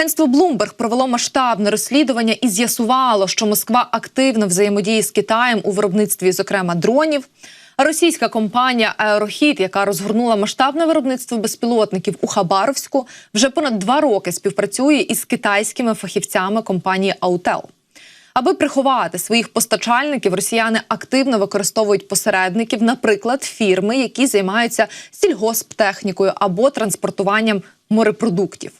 Агентство Bloomberg провело масштабне розслідування і з'ясувало, що Москва активно взаємодіє з Китаєм у виробництві, зокрема дронів. Російська компанія Аерохід, яка розгорнула масштабне виробництво безпілотників у Хабаровську, вже понад два роки співпрацює із китайськими фахівцями компанії Аутел. Аби приховати своїх постачальників, росіяни активно використовують посередників, наприклад, фірми, які займаються сільгосптехнікою або транспортуванням морепродуктів.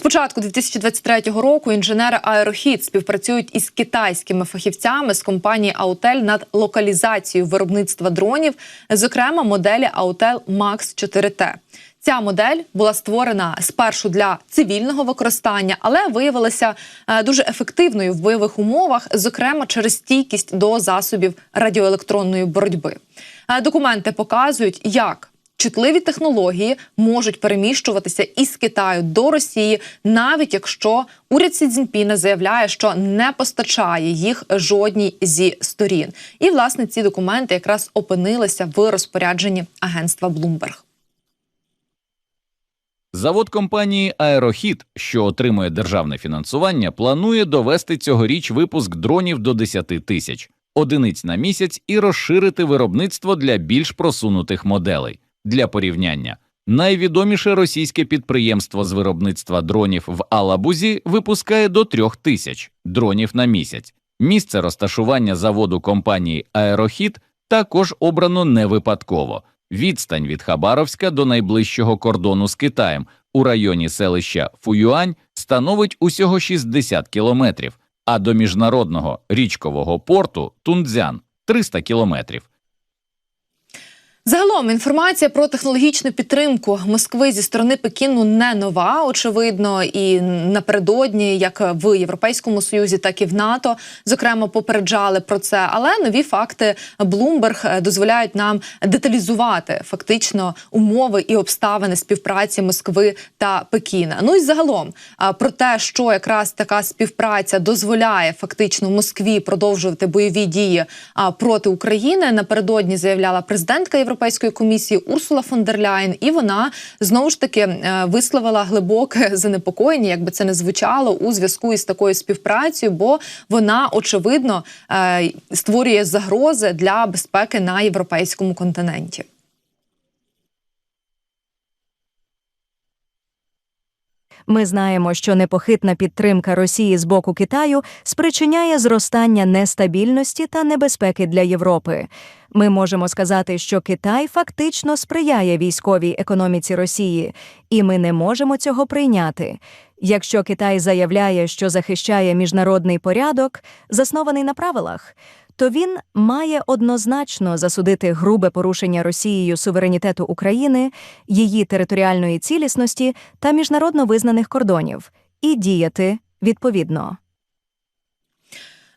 З початку 2023 року інженери Аерохід співпрацюють із китайськими фахівцями з компанії Аутель над локалізацією виробництва дронів, зокрема моделі Аутел Max 4T. Ця модель була створена спершу для цивільного використання, але виявилася е, дуже ефективною в бойових умовах, зокрема через стійкість до засобів радіоелектронної боротьби. Е, Документи показують, як чутливі технології можуть переміщуватися із Китаю до Росії, навіть якщо уряд Сі Цзіньпіна заявляє, що не постачає їх жодній зі сторін. І власне ці документи якраз опинилися в розпорядженні агентства Bloomberg. Завод компанії Аерохід, що отримує державне фінансування, планує довести цьогоріч випуск дронів до 10 тисяч одиниць на місяць і розширити виробництво для більш просунутих моделей. Для порівняння, найвідоміше російське підприємство з виробництва дронів в Алабузі випускає до 3 тисяч дронів на місяць. Місце розташування заводу компанії Аерохід також обрано не випадково. Відстань від Хабаровська до найближчого кордону з Китаєм у районі селища Фуюань становить усього 60 кілометрів, а до міжнародного річкового порту Тунцзян – 300 кілометрів. Загалом інформація про технологічну підтримку Москви зі сторони Пекіну не нова. Очевидно, і напередодні, як в Європейському Союзі, так і в НАТО, зокрема, попереджали про це. Але нові факти Bloomberg дозволяють нам деталізувати фактично умови і обставини співпраці Москви та Пекіна. Ну і загалом про те, що якраз така співпраця дозволяє фактично Москві продовжувати бойові дії проти України. Напередодні заявляла президентка Європейської комісії Урсула фон дер Ляйн, і вона знову ж таки е, висловила глибоке занепокоєння, якби це не звучало у зв'язку із такою співпрацею, бо вона очевидно е, створює загрози для безпеки на європейському континенті. Ми знаємо, що непохитна підтримка Росії з боку Китаю спричиняє зростання нестабільності та небезпеки для Європи. Ми можемо сказати, що Китай фактично сприяє військовій економіці Росії, і ми не можемо цього прийняти. Якщо Китай заявляє, що захищає міжнародний порядок, заснований на правилах, то він має однозначно засудити грубе порушення Росією суверенітету України, її територіальної цілісності та міжнародно визнаних кордонів і діяти відповідно.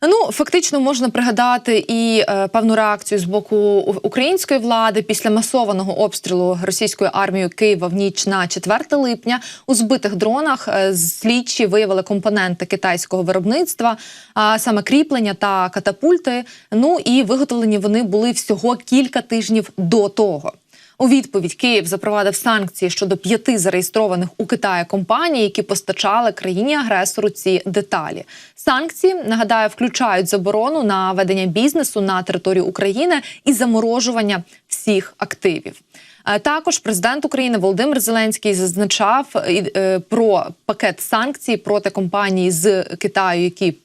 Ну, фактично можна пригадати і е, певну реакцію з боку української влади після масованого обстрілу російською армією Києва в ніч на 4 липня. У збитих дронах е, слідчі виявили компоненти китайського виробництва, а саме кріплення та катапульти. Ну і виготовлені вони були всього кілька тижнів до того. У відповідь Київ запровадив санкції щодо п'яти зареєстрованих у Китаї компаній, які постачали країні-агресору ці деталі. Санкції нагадаю включають заборону на ведення бізнесу на території України і заморожування всіх активів. Е, Також президент України Володимир Зеленський зазначав е, про пакет санкцій проти компаній з Китаю, які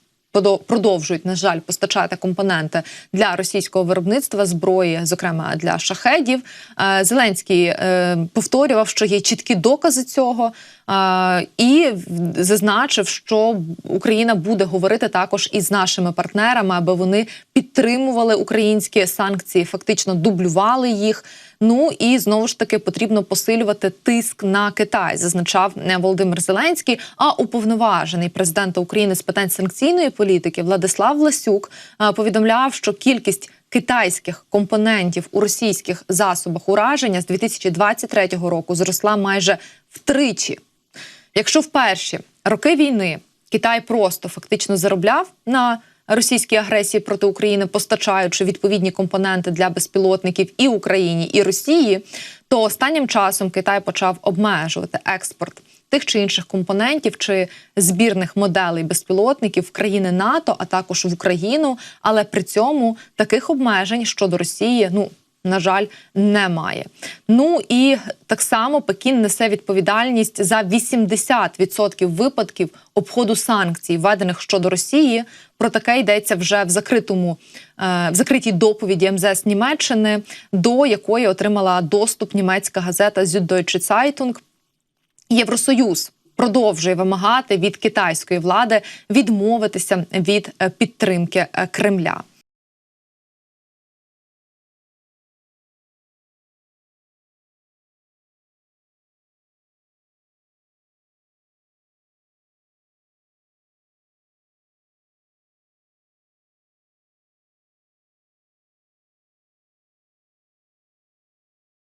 продовжують, на жаль, постачати компоненти для російського виробництва зброї, зокрема для шахедів. Е, Зеленський е, повторював, що є чіткі докази цього, е, і зазначив, що Україна буде говорити також із нашими партнерами, аби вони підтримували українські санкції, фактично дублювали їх. Ну і знову ж таки потрібно посилювати тиск на Китай, зазначав Володимир Зеленський. А уповноважений президента України з питань санкційної політики Владислав Ласюк е, повідомляв, що кількість китайських компонентів у російських засобах ураження з 2023 року зросла майже втричі. Якщо в перші роки війни Китай просто фактично заробляв на російській агресії проти України, постачаючи відповідні компоненти для безпілотників і Україні, і Росії, то останнім часом Китай почав обмежувати експорт тих чи інших компонентів чи збірних моделей безпілотників в країни НАТО, а також в Україну. Але при цьому таких обмежень щодо Росії, ну на жаль, немає. Ну і так само Пекін несе відповідальність за 80% випадків обходу санкцій, введених щодо Росії. Про таке йдеться вже в закритому е, в закритій доповіді МЗС Німеччини, до якої отримала доступ німецька газета Süddeutsche Zeitung. Євросоюз продовжує вимагати від китайської влади відмовитися від е, підтримки е, Кремля.